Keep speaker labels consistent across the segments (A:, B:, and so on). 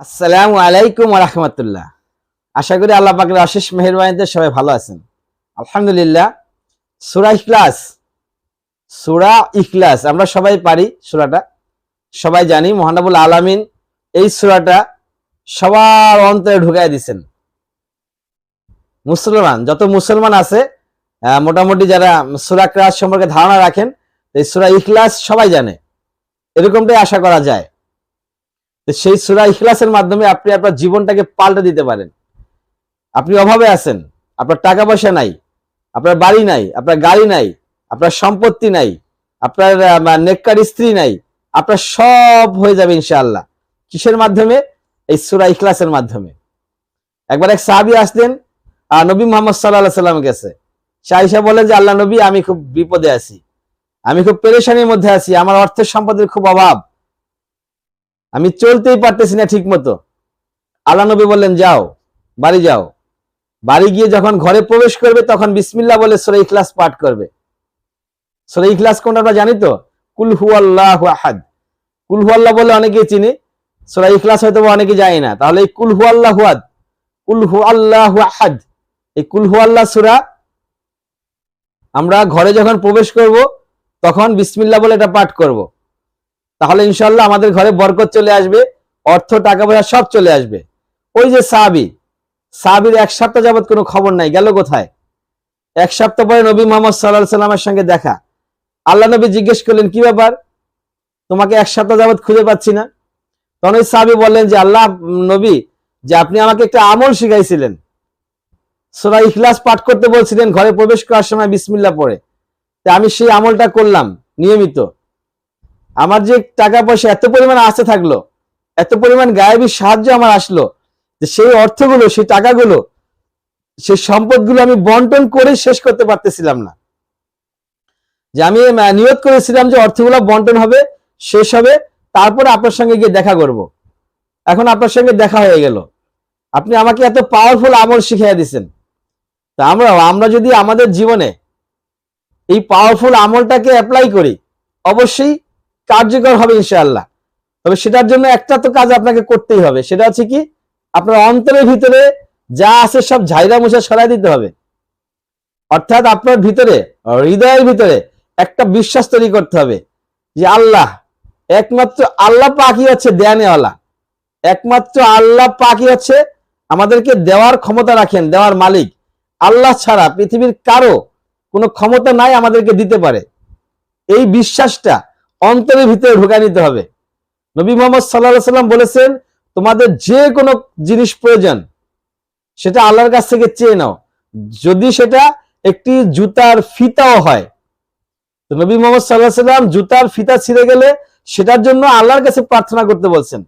A: আসসালামু আলাইকুম রহমতুল্লাহ। আশা করি আল্লাহ পাকের অশেষ মেহরবানিতে সবাই ভালো আছেন। আলহামদুলিল্লাহ, সুরা ইখলাস সুরা ইখলাস, আমরা সবাই পারি সুরাটা। সবাই জানি মহানবুল আলামিন এই সুরাটা সবার অন্তরে ঢুকাই দিছেন মুসলমান, যত মুসলমান আছে মোটামুটি যারা সুরা ক্রাস সম্পর্কে ধারণা রাখেন এই সুরা ইখলাস সবাই জানে। এরকমটাই আশা করা যায়। সেই সুরা ইখলাসের মাধ্যমে আপনি আপনার জীবনটাকে পাল্টে দিতে পারেন। আপনি অভাবে আছেন আপনার টাকা পয়সা নাই আপনার বাড়ি নাই আপনার গাড়ি নাই আপনার সম্পত্তি নাই আপনার নেককার স্ত্রী নাই আপনার সব হয়ে যাবে ইনশাআল্লাহ। কিসের মাধ্যমে? এই সুরা ইখলাসের মাধ্যমে। একবার এক সাহাবি আসলেন আহ, নবী মোহাম্মদ সাল্লাহ সাল্লাম কাছে। শাহিসা বলেন যে আল্লাহ নবী আমি খুব বিপদে আছি। আমি খুব পেরেশানির মধ্যে আছি। আমার অর্থের সম্পদের খুব অভাব। আমি চলতেই পারতেছি না ঠিক মতো আল্লাহ নবী বললেন, যাও, বাড়ি যাও। বাড়ি গিয়ে যখন ঘরে প্রবেশ করবে, তখন বিসমিল্লাহ বলে সুরা ইখলাস পাঠ করবে। সুরা ইখলাস কোনটা আমরা জানি তো? কুল হু আল্লাহ আহাদ। কুল হু আল্লাহ বলে অনেকেই চিনি, সুরা ইখলাস হয়তো অনেকে জানি না। তাহলে এই কুল হু আল্লাহ হুয়াদ কুল আল্লাহ আহাদ, এই কুল হু আল্লাহ সুরা আমরা ঘরে যখন প্রবেশ করব, তখন বিসমিল্লাহ বলে এটা পাঠ করব। তাহলে ইনশাল্লাহ আমাদের ঘরে বরকত চলে আসবে, অর্থ টাকা পয়সা সব চলে আসবে। ওই যে সাবি, সাবির এক সপ্তাহ যাবৎ কোনো খবর নাই, গেল কোথায়? এক সপ্তাহ পরে নবী মোহাম্মদ সাল্লাহ সাল্লামের সঙ্গে দেখা। আল্লাহ নবী জিজ্ঞেস করলেন, কি ব্যাপার? তোমাকে এক সপ্তাহ যাবৎ খুঁজে পাচ্ছি না? তখন ওই সাহাবি বললেন যে, আল্লাহ, নবী, যে আপনি আমাকে একটা আমল শিখাইছিলেন। সোরা ইখলাস পাঠ করতে বলছিলেন, ঘরে প্রবেশ করার সময় বিসমিল্লাহ পড়ে। তা আমি সেই আমলটা করলাম, নিয়মিত। আমার যে টাকা পয়সা এত পরিমাণ আসতে থাকল, এত পরিমাণ গায়েবী সাহায্য আমার আসলো, যে সেই অর্থগুলো, সেই টাকাগুলো, সেই সম্পদগুলো আমি বন্টন করে শেষ করতে পারতেছিলাম না। যে আমি নিয়োগ করেছিলাম যে অর্থগুলো বন্টন হবে, শেষ হবে, তারপরে আপনার সঙ্গে গিয়ে দেখা করব। এখন আপনার সঙ্গে দেখা হয়ে গেল। আপনি আমাকে এত পাওয়ারফুল আমল শিখিয়ে দিছেন। তা আমরা আমরা যদি আমাদের জীবনে এই পাওয়ারফুল আমলটাকে অ্যাপ্লাই করি, অবশ্যই কার্যকর হবে ইনশাআল্লাহ। তবে সেটার জন্য একটা তো কাজ আপনাকে করতেই হবে, সেটা হচ্ছে কি, আপনার অন্তরের ভিতরে যা আছে সব ঝাইরা মুছা সরাই দিতে হবে। অর্থাৎ আপনার ভিতরে, হৃদয়ের ভিতরে একটা বিশ্বাস তৈরি করতে হবে যে আল্লাহ, একমাত্র আল্লাহ পাকই হচ্ছে দেয়ানেওয়ালা। একমাত্র আল্লাহ পাকই হচ্ছে আমাদেরকে দেওয়ার ক্ষমতা রাখেন, দেওয়ার মালিক। আল্লাহ ছাড়া পৃথিবীর কারও কোনো ক্ষমতা নাই আমাদেরকে দিতে পারে। এই বিশ্বাসটা অন্তরের ভিতরে ঢুকাই নিতে হবে। নবী মোহাম্মদ সাল্লাহ সাল্লাম বলেছেন, তোমাদের যে কোনো জিনিস প্রয়োজন, সেটা আল্লাহর কাছ থেকে চেয়ে নাও। যদি সেটা একটি জুতার ফিতাও হয়, তো নবী মোহাম্মদ সাল্লাহ সাল্লাম জুতার ফিতা ছিঁড়ে গেলে সেটার জন্য আল্লাহর কাছে প্রার্থনা করতে বলছেন।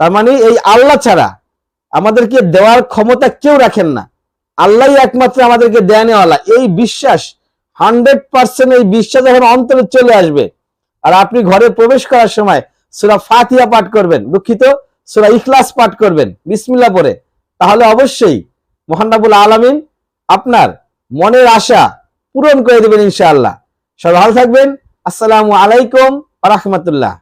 A: তার মানে এই আল্লাহ ছাড়া আমাদেরকে দেওয়ার ক্ষমতা কেউ রাখেন না। আল্লাহই একমাত্র আমাদেরকে দেয়ানেওয়ালা এই বিশ্বাস হান্ড্রেড পার্সেন্ট এই বিশ্বাস যখন অন্তরে চলে আসবে আর আপনি ঘরে প্রবেশ করার সময় সুরা ফাতিয়া পাঠ করবেন, দুঃখিত? সুরা ইখলাস পাঠ করবেন বিসমিল্লা পরে তাহলে অবশ্যই মোহান্নাবুল আলমিন আপনার মনের আশা পূরণ করে দেবেন ইনশাআল্লাহ। সবাই ভালো থাকবেন। আসসালামু আলাইকুম রহমতুল্লাহ।